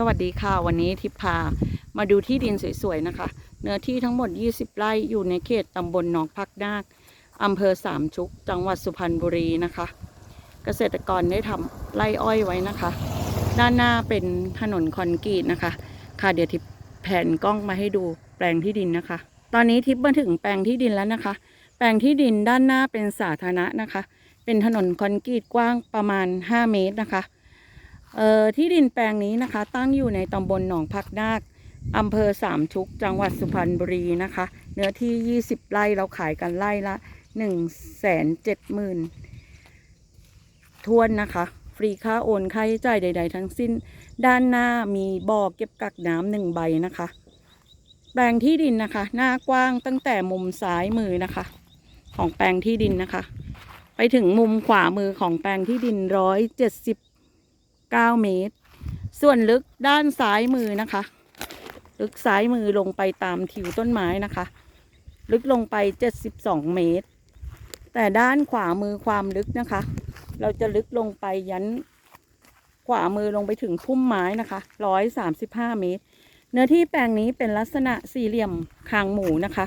สวัสดีค่ะ วันนี้ทิพพามาดูที่ดินสวยๆนะคะ เนื้อที่ทั้งหมด 20 ไร่อยู่ในเขตตำบลหนองพักนาคอำเภอสามชุก จังหวัดสุพรรณบุรีนะคะ เกษตรกรได้ทำไร่อ้อยไว้นะคะ ด้านหน้าเป็นถนนคอนกรีตนะคะ ค่ะเดี๋ยวทิพแผนกล้องมาให้ดูแปลงที่ดินนะคะ ตอนนี้ทิพมาถึงแปลงที่ดินแล้วนะคะ แปลงที่ดินด้านหน้าเป็นสาธารณะนะคะ เป็นถนนคอนกรีตกว้างประมาณ 5 เมตรนะคะ ที่ดินแปลงนี้นะคะ ตั้งอยู่ในตำบลหนองพักนาคอำเภอสามชุก จังหวัดสุพรรณบุรีนะคะ เนื้อที่ 20 ไร่เราขายกันไร่ละ 1 7 0 0 0 0ทวนนะคะ ฟรีค่าโอนค่าใช้จ่ายใด ๆ ทั้งสิ้น ด้านหน้ามีบ่อเก็บกักน้ำหนึ่งใบนะคะ แปลงที่ดินนะคะ หน้ากว้างตั้งแต่มุมซ้ายมือนะคะ ของแปลงที่ดินนะคะ ไปถึงมุมขวามือของแปลงที่ดินร้อยเจ็ดสิบ 9 เมตร ส่วนลึกด้านซ้ายมือนะคะ ลึกซ้ายมือลงไปตามทิวต้นไม้นะคะ ลึกลงไป 72 เมตร แต่ด้านขวามือความลึกนะคะ เราจะลึกลงไปยันขวามือลงไปถึงพุ่มไม้นะคะ 135 เมตร เนื้อที่แปลงนี้เป็นลักษณะสี่เหลี่ยมคางหมูนะคะ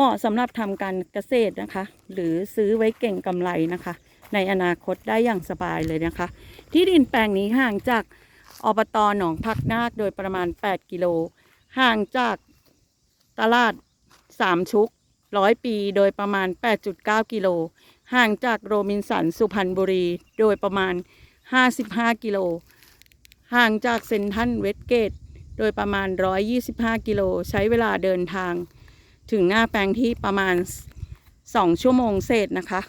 เหมาะสำหรับทำการเกษตรนะคะ หรือซื้อไว้เก่งกำไรนะคะ ในอนาคตได้อย่างสบายเลยนะคะ ที่ดินแปลงนี้ห่างจากอบตหนองพักนาคโดยประมาณ 8 กิโล ห่างจากตลาดสามชุกร้อยปีโดยประมาณ 8.9 กิโล ห่างจากโรบินสันสุพรรณบุรี โดยประมาณ 55 กิโล ห่างจากเซนทันเวสเกต โดยประมาณ 125 กิโล ใช้เวลาเดินทาง ถึงหน้าแปลงที่ประมาณ 2 ชั่วโมงเศษนะคะ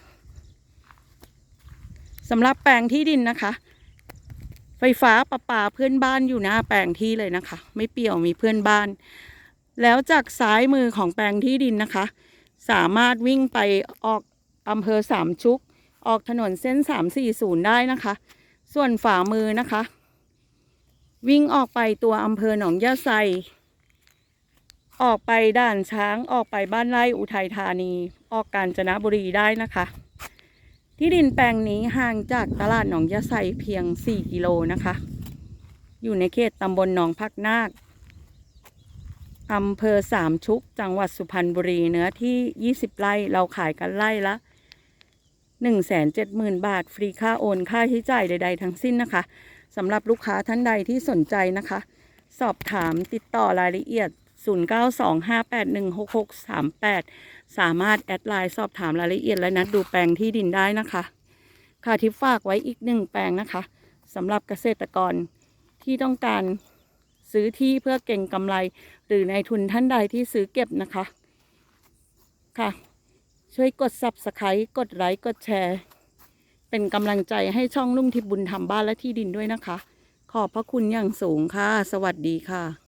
สำหรับแปลงที่ดินนะคะ ไฟฟ้าประปาเพื่อนบ้านอยู่หน้าแปลงที่เลยนะคะ ไม่เปี่ยวมีเพื่อนบ้าน แล้วจากซ้ายมือของแปลงที่ดินนะคะ สามารถวิ่งไปออกอำเภอสามชุก ออกถนนเส้น 340 ได้นะคะ ส่วนฝ่ามือนะคะ วิ่งออกไปตัวอำเภอหนองยะไซ ออกไปด่านช้างออกไปบ้านไร่อุทัยธานี ออกกาญจนบุรีได้นะคะ ที่ดินแปลงนี้ห่างจากตลาดหนองยะไซเพียง 4 กิโลนะคะ อยู่ในเขตตำบลหนองพักนาคอำเภอสามชุก จังหวัดสุพรรณบุรีเนื้อที่ 20 ไร่เราขายกันไร่ละ170,000 บาท ฟรีค่าโอนค่าใช้จ่ายใด ๆ ทั้งสิ้นนะคะสำหรับลูกค้าท่านใดที่สนใจนะคะ สอบถามติดต่อรายละเอียด 0925816638 สามารถแอดไลน์สอบถามรายละเอียดและนัดดูแปลงที่ดินได้นะคะ ค่ะทิปฝากไว้อีกหนึ่งแปลงนะคะสำหรับเกษตรกรที่ต้องการซื้อที่เพื่อเก่งกำไร หรือในายทุนท่านใดที่ซื้อเก็บนะคะ ค่ะ ช่วยกด subscribe กดไลค์กดแชร์ เป็นกำลังใจให้ช่องลุ่งทิพย์บุญทำบ้านและที่ดินด้วยนะคะ ขอบพระคุณอย่างสูงค่ะ สวัสดีค่ะ